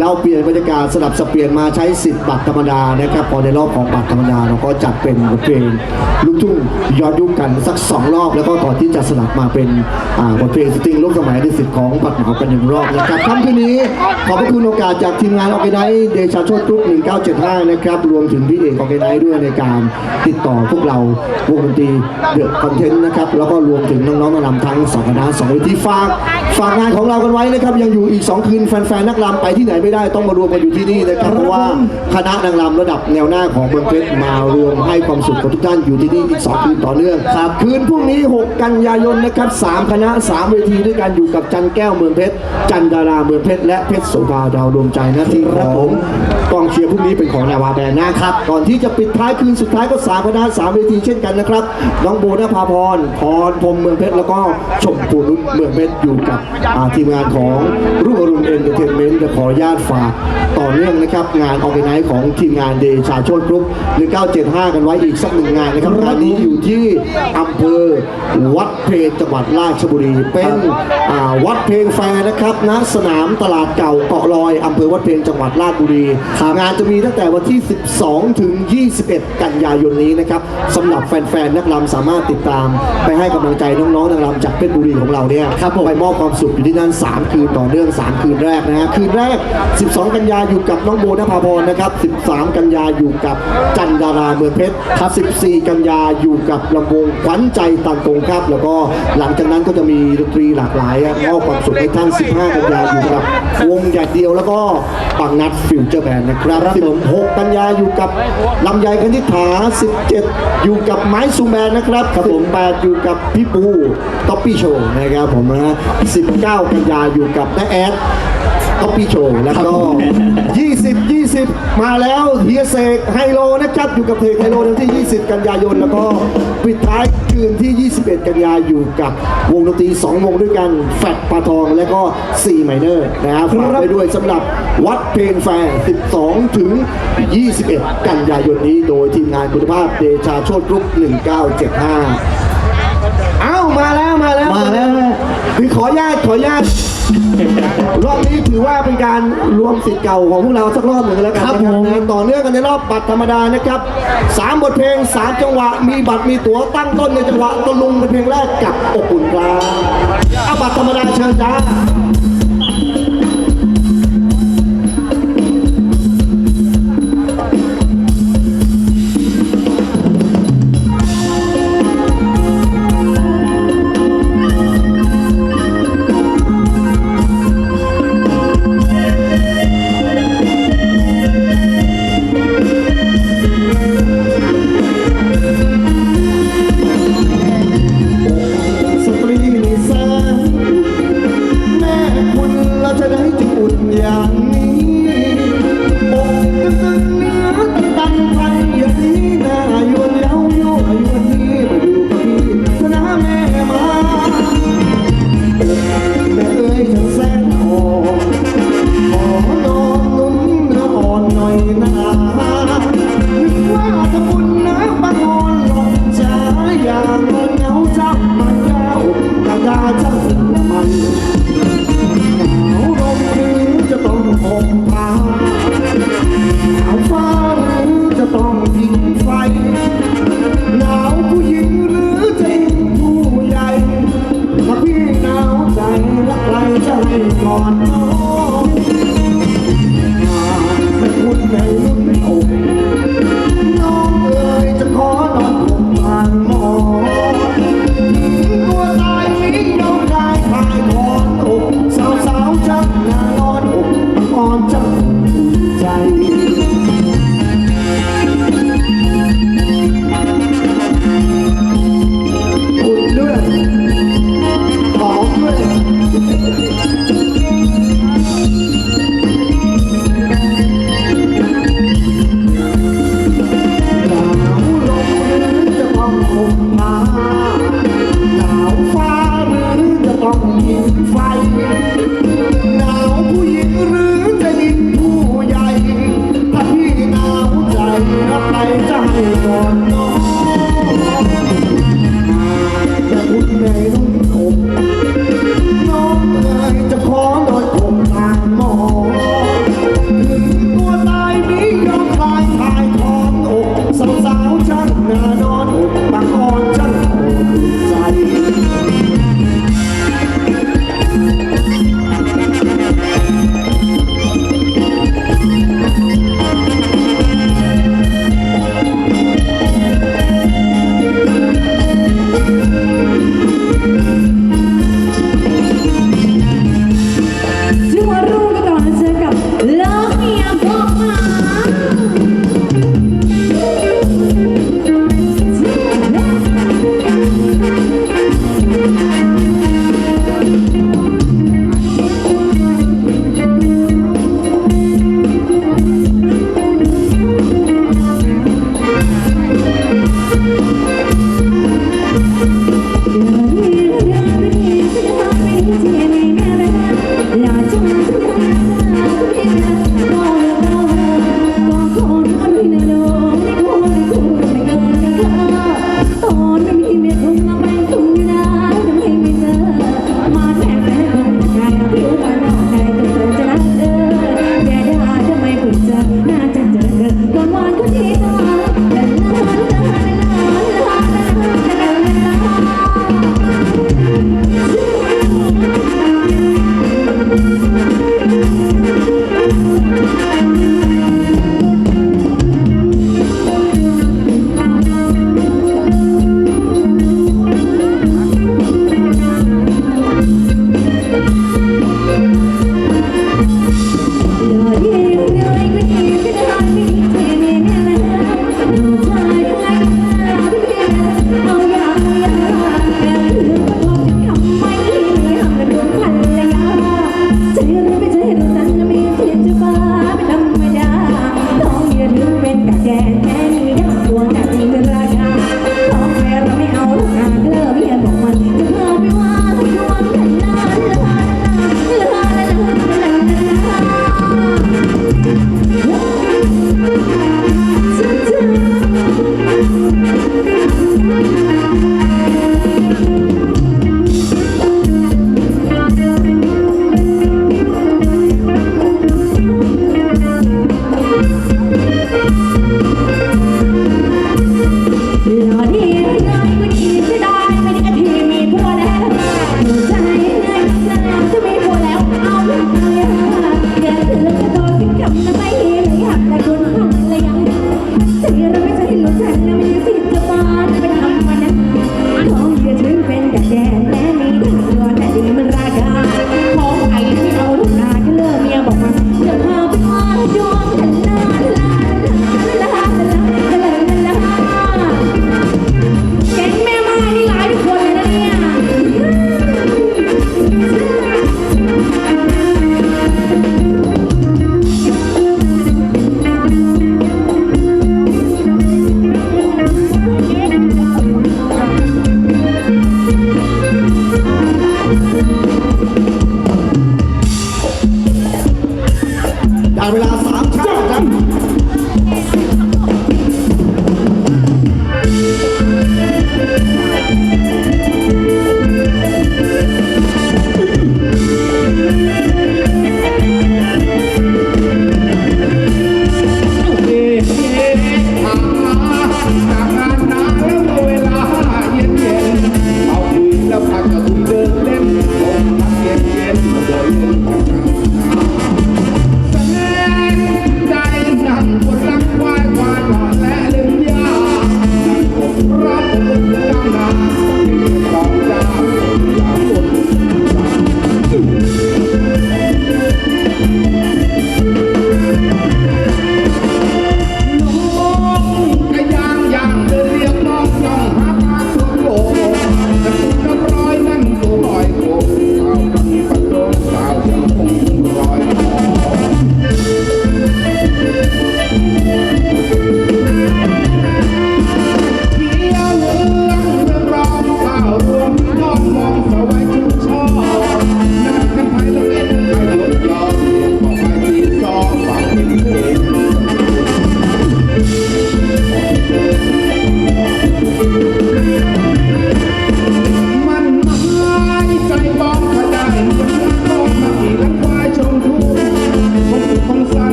เราเปลี่ยนบรรยากาศสลับสเปลี่ยนมาใช้สิทธิ์บัตรธรรมดานะครับพอในรอบของบัตรธรรมดาเราก็จัดเป็นบทเพลงลูกทุ่งย้อนยุคกันสักสองรอบ แล้วก็ก่อนที่จะสลับมาเป็นบทเพลงสตริงลูกสมัยในสิทธิ์ของบัตรเหมากันหนึ่งรอบนะครับค่ำคืนนี้ขอบพระคุณโอกาสจากทีมงานออร์แกไนซ์เดชาโชตกรุ๊ป1975นะครับรวมถึงพี่เอกออร์แกไนซ์ด้วยในการติดต่อพวกเราวงดนตรีเดอะคอนเทนต์นะครับแล้วก็รวมถึงน้องๆนางรำทั้งสองคณะสองเวทีฝากฝากงานของเรากันไว้นะครับยังอยู่อีก 2 คืนแฟนๆนักรำไปที่ไหนไม่ได้ต้องมารวมกันอยู่ที่นี่นะครับเพราะว่าคณะนางรำระดับแนวหน้าของเมืองเพชรมารวมให้ความสุขกับทุกท่านอยู่ที่นี่อีก2คืนต่อเนื่องครับคืนพรุ่งนี้ 6 กันยายนนะครับ3คณะ3เวทีด้วยกันอยู่กับจันแก้วเมืองเพชรจันดาราเมืองเพชรและเพชรโสภาดาวดวงใจหน้าที่ของกองเชียร์พรุ่งนี้เป็นของนาวาแบนนะครับก่อนที่จะปิดท้ายคืนสุดท้ายก็สามคณะสามเวทีเช่นกันนะครับน้องโบนภาพรพรพรหมเมืองเพชรแล้วก็ชมพูนุชเมืองเพชรอยู่กับอ่าทีมงานของรุ่งอรุณเอนเตอร์เทนเมนต์จะขออนุญาตฝากต่อเนื่องนะครับ งานออแกไนซ์ของทีมงานเดชาโชตกรุ๊ป1975 กันไว้อีกสักหนึ่งงานนะครับงานนี้อยู่ที่อำเภอวัดเพลงจังหวัดราชบุรี เป็นอ่าวัดเพลงแฟร์นะครับณสนามตลาดเก่าเกาะลอยอำเภอวัดเพลงจังหวัดราชบุรีงานจะมีตั้งแต่วันที่ 12 ถึง 21 กันยายนนี้นะครับสำหรับแฟนๆนักรำสามารถติดตาม ไปให้กำลังใจน้องๆนักรำจากเพชรบุรีของเราเนี่ยครับไปมอบความสุขอยู่ที่นั่น 3 คืนต่อเนื่อง 3 คืนแรกนะฮะคืนแรก12 กันยาอยู่กับน้องโบนภาพรนะครับ 13 กันยาอยู่กับจันดาราเมืองเพชรครับ14 กันยาอยู่กับลำวงขวัญใจตันตรงครับ แล้วก็หลังจากนั้นก็จะมีดนตรีหลากหลายอะมอบความสุขให้ท่าน 15 กันยาอยู่กับวงใหญ่เดียวแล้วก็ปังนัดฟิวเจอร์แบนด์นะครับ16 กันยาอยู่กับลำไยคณิษฐา 17 อยู่กับไม้ซูแมนนะครับครับผม8อยู่กับพี่ปูท็อปปี้โชว์นะครับผมนะ19 กันยาอยู่กับน้าแอด ท็อปปี้โชว์แล้วก็ 20 20 มาแล้วเฮียเสกไฮโลนะครับอยู่กับเพลงไฮโลในวันที่ 20 กันยายน แล้วก็ปิดท้ายคืนที่ 21 กันยายนอยู่กับวงดนตรี 2 วงด้วยกัน แฟดปลาทองและก็4ไมเนอร์นะครับฝากไปด้วยสำหรับวัดเพลงแฟร์12 ถึง 21 กันยายนนี้โดยทีมงานคุณภาพเดชาโชตกรุ๊ป1975 เอ้ามาแล้วมาแล้วมาแล้ว คือขออนุญาตขออนุญาตรอบนี้ถือว่าเป็นการรวมสิทธิ์เก่าของพวกเราสักรอบหนึ่งแล้วกันครับนะผมนะต่อเนื่องกันในรอบบัตรธรรมดานะครับสามบทเพลงสามจังหวะ มีบัตรมีตั๋วตั้งต้นในจังหวะตะลุงเป็นเพลงแรกกับอบอุ่นกลางเอาบัตรธรรมดาเชิญจ้า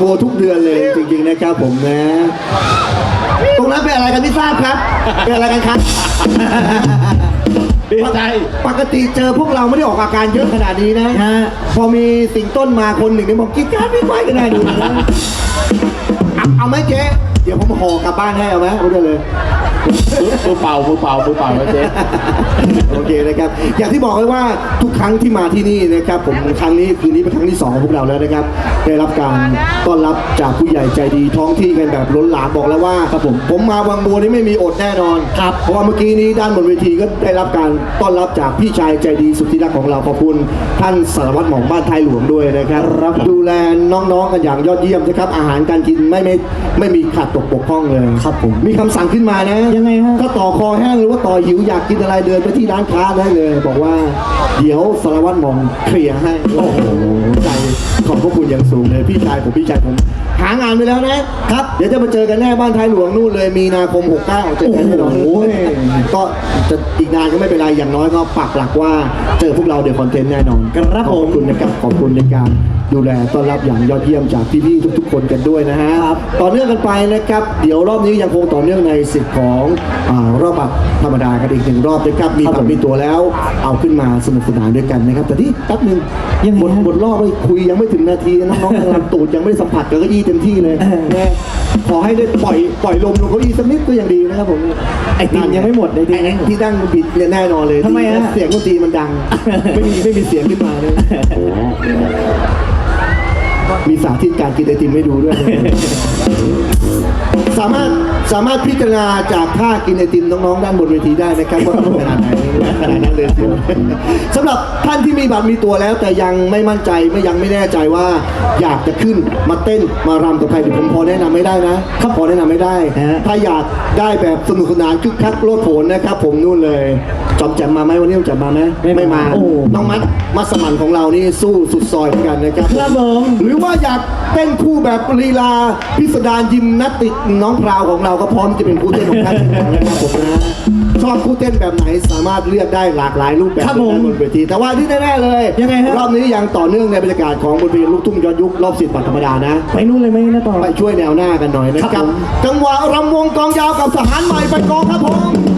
โบทุกเดือนเลยจริงๆนะครับผมนะ ตรงนั้นเป็นอะไรกันไม่ทราบครับ เป็นอะไรกันครับ ดีใจ ปกติเจอพวกเราไม่ได้ออกอาการเยอะขนาดนี้นะ ฮะ พอมีสิ่งต้นมาคนหนึ่งเนี่ยบอกกินการไม่ไหวกันได้ดูนะเอาเอาไหมเจ๊เดี๋ยวผมห่อกลับบ้านให้เอาไหมเอาไปเลยมือเปล่ามือเปล่ามือเปล่านะเจ๊โอเคนะครับ อย่างที่บอกไว้ว่าทุกครั้งที่มาที่นี่นะครับ ผมครั้งนี้คืนนี้เป็นครั้งที่สองของพวกเราแล้วนะครับ ได้รับการต้อนรับจากผู้ใหญ่ใจดีท้องที่กันแบบล้นหลามบอกแล้วว่าครับผมผมมาวังบัวนี่ไม่มีอดแน่นอนครับเพราะว่าเมื่อกี้นี้ด้านบนเวทีก็ได้รับการต้อนรับจากพี่ชายใจดีสุดที่รักของเราขอบคุณท่านสารวัตรหม่อมบ้านไทยหลวงด้วยนะครับ รับดูแลน้องๆกันอย่างยอดเยี่ยมนะครับอาหารการกินไม่ไม่ไม่มีขาดตกบกพร่องเลยครับผมมีคำสั่งขึ้นมานะยังไงฮะถ้าต่อคอแห้งหรือว่าต่อหิวอยากกินอะไรเดินไปที่ร้านค้าได้เลย บอกว่าเดี๋ยวสารวัตรหมองเคลียร์ให้โอ้โหใจขอบพระคุณอย่างสูงเลยพี่ชายผมพี่ชายผม หางานไปแล้วนะครับ เดี๋ยวจะมาเจอกันแน่บ้านท้ายหลวงนู่นเลยมีนาคม 69เจอกันแน่นอนโอ้โหก็จะอีกนานก็ไม่เป็นไรอย่างน้อยก็ปักหลักว่าเจอพวกเราเดี๋ยวคอนเทนต์แน่นอนครับผมขอบคุณนะครับขอบคุณในการดูแลต้อนรับอย่างยอดเยี่ยมจากพี่ๆทุก ๆ คนกันด้วยนะฮะต่อเนื่องกันไปนะครับ เดี๋ยวรอบนี้ยังคงต่อเนื่องในสิทธิ์ของอารอบบัตรธรรมดากันอีกหนึ่งรอบนะครับมีบัตรมีตัวแล้ว เอาขึ้นมาสนุกสนานด้วยกันนะครับแต่ที่แป๊บหนึงยังไงหมดฮะหมดรอบไปคุยยังไม่ถึงนาทีน้องๆกำลังตูดยังไม่ได้สัมผัสกับเก้าอี้เต็มที่เลยเออนะขอให้ได้ปล่อยปล่อยลมลงเก้าอี้สักนิดก็ยังดีนะครับผมไอติมยังไม่หมดไอติมยังไม่หมดที่นั่งบิดเนี่ยแน่นอนเลยทำไมฮะเสียงดนตรีมันดัง ไม่มีไม่มีเสียงขึ้นมาเลยมีสาธิตการกินไอติมให้ดูด้วย สามารถสามารถพิจารณาจากท่ากินไอติมน้องๆด้านบนเวทีได้นะครับว่าขนาดไหน ขนาดนั้นเลยทีเดียวสำหรับท่านที่มีบัตรมีตัวแล้ว แต่ยังไม่มั่นใจไม่ยังไม่แน่ใจว่า อยากจะขึ้นมาเต้นมารำกับใครเดี๋ยวผมพอแนะนำไม่ได้นะถ้าพอแนะนำไม่ได้ฮะถ้าอยากได้แบบสนุกสนานคึกคักโลดโผนนะครับ ผมนู่นเลยจอมแจมมาไหมวันนี้จอมแจมมาไหมไม่มาโอ้น้องมัดมัสมั่นของเรานี่สู้สุดซอยเหมือนกันนะครับครับผมหรือว่าอยากเต้นคู่แบบลีลาพิสดารยิมนาติกน้องพราวของเราก็พร้อมจะเป็นคู่เต้นของท่านนะครับผมนะ ชอบคู่เต้นแบบไหนสามารถเลือกได้หลากหลายรูปแบบครับผมบนเวทีแต่ว่าที่แน่ๆเลยยังไงฮะ รอบนี้ยังต่อเนื่องในบรรยากาศของบนเวทีลูกทุ่งย้อนยุครอบสิบบัตรธรรมดานะ ไปนู่นเลยไหมนะต่อ ไปช่วยแนวหน้ากันหน่อยนะคครัรับบผม จังหวะรำวงกองยาวกับทหารใหม่ไปกองครับผม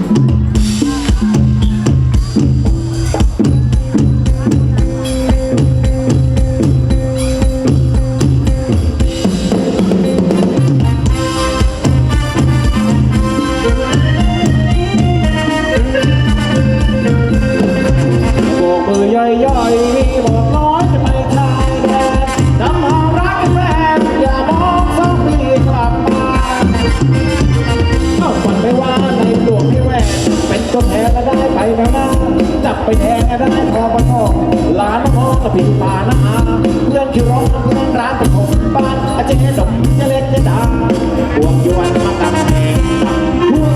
ปิดปานะอาเพื่อนขี่ร้องเพื่อนร้านเป็นของบ้านอาเจ๊ดมเจเล็กเจดาห่วกยวนมาตั้งเพงห่ว